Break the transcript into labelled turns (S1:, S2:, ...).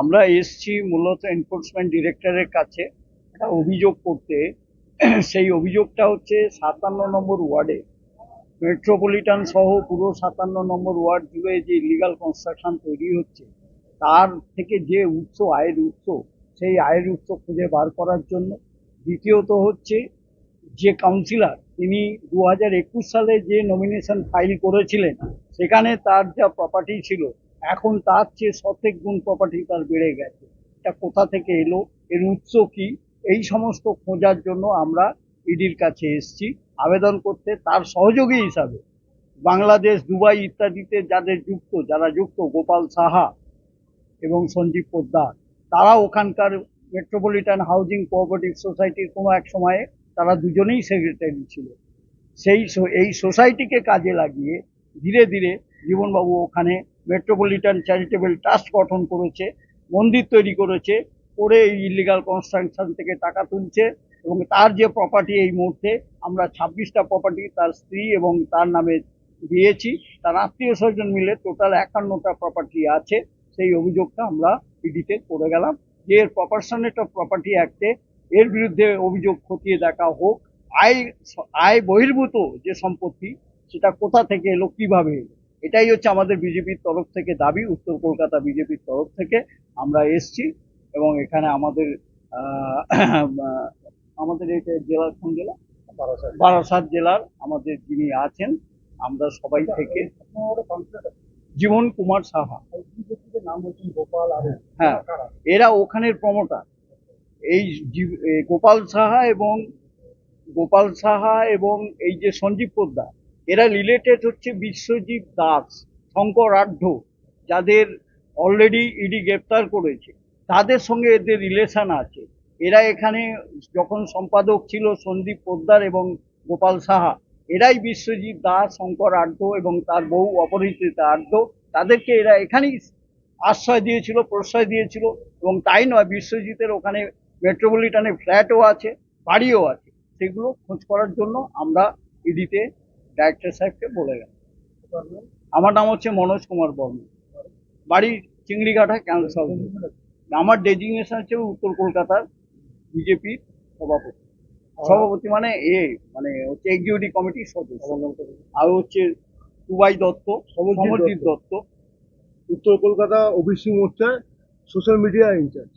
S1: আমরা এসছি মূলত এনফোর্সমেন্ট ডিরেক্টরের কাছে। একটা অভিযোগ করতে। সেই অভিযোগটা হচ্ছে সাতান্ন নম্বর ওয়ার্ডে। মেট্রোপলিটন সহ পুরো সাতান্ন নম্বর ওয়ার্ড জুড়ে যে ইলিগাল কনস্ট্রাকশন তৈরি হচ্ছে, তার থেকে যে উৎস, আয়ের উৎস, সেই আয়ের উৎস খুঁজে বার করার জন্য। দ্বিতীয়ত হচ্ছে যে কাউন্সিলর তিনি দু একুশ সালে যে নমিনেশন ফাইল করেছিলেন, সেখানে তার যা প্রপার্টি ছিল, এখন তার চেয়ে শতেক গুণ প্রপার্টি তার বেড়ে গেছে। এটা কোথা থেকে এলো? এর উৎস কি? এই সমস্ত খোঁজার জন্য আমরা ইডির কাছে এসেছি। আবেদন করতে তার সহযোগী হিসাবে বাংলাদেশ, দুবাই ইত্যাদিতে যাদের যুক্ত, যারা যুক্ত, গোপাল সাহা এবং সঞ্জীব পোদ্দার, তারা ওখানকার মেট্রোপলিটন হাউজিং কোঅপারেটিভ সোসাইটির কোনো এক সময়ে তারা দুজনেই সেক্রেটারি ছিল। সেই এই সোসাইটিকে কাজে লাগিয়ে ধীরে ধীরে জীবনবাবু ওখানে মেট্রোপলিটন চ্যারিটেবল ট্রাস্ট গঠন করেছে, মন্দির তৈরি করেছে, করে এই ইলিগাল কনস্ট্রাকশন থেকে টাকা তুলছে এবং তার যে প্রপার্টি এই মুহূর্তে আমরা ছাব্বিশটা প্রপার্টি তার স্ত্রী এবং তার নামে দিয়েছি। তার আত্মীয় স্বজন মিলে টোটাল একান্নটা প্রপার্টি আছে। সেই অভিযোগটা আমরা ইডিতে করে গেলাম। যে প্রপার্শনেট অফ প্রপার্টি অ্যাক্টে এর বিরুদ্ধে অভিযোগ খতিয়ে দেখা হোক আয় আয় বহির্ভূত যে সম্পত্তি সেটা কোথা থেকে এলো কীভাবে এলো? এটাই হচ্ছে আমাদের বিজেপির তরফ থেকে দাবি উত্তর কলকাতা বিজেপির তরফ থেকে আমরা এসছি এবং এখানে আমাদের আমাদের এটা জেলার কোন জেলা? বারাসাত। জেলার আমাদের যিনি আছেন আমরা সবাই থেকে। জীবন কুমার সাহা।
S2: নাম হচ্ছেন গোপাল আর
S1: হ্যাঁ এরা ওখানের প্রমোটার এই গোপাল সাহা এবং গোপাল সাহা এবং এই যে সঞ্জীব পোদ্দার, এরা রিলেটেড হচ্ছে বিশ্বজিৎ দাস, শঙ্কর আঢ্য যাদের অলরেডি ইডি গ্রেপ্তার করেছে। তাদের সঙ্গে এদের রিলেশন আছে। এরা এখানে যখন সম্পাদক ছিল সন্দীপ পোদ্দার এবং গোপাল সাহা, এরাই বিশ্বজিৎ দাস, শঙ্কর আঢ্য এবং তার বউ অপরিচিতা আঢ্য তাদেরকে এরা এখানেই আশ্রয় দিয়েছিল, প্রশ্রয় দিয়েছিল এবং তাই নয়, বিশ্বজিতের ওখানে মেট্রোপলিটনে ফ্ল্যাটও আছে বাড়িও আছে। সেগুলো খোঁজ করার জন্য আমরা ইডিতে ডাইরেক্টর সাহেবকে বলে গেলাম। আমার নাম হচ্ছে মনোজ কুমার বর্মন। বাড়ি চিংড়িঘাটা ক্যান্সার আমার ডেজিগনেশন হচ্ছে উত্তর কলকাতার বিজেপির সভাপতি। সভাপতি মানে এ মানে হচ্ছে এক্সিকিউটিভ কমিটির সদস্য। আর হচ্ছে টুবাই দত্ত সমরজিৎ দত্ত।
S3: উত্তর কলকাতা ওবিসি মোর্চার সোশ্যাল মিডিয়া ইনচার্জ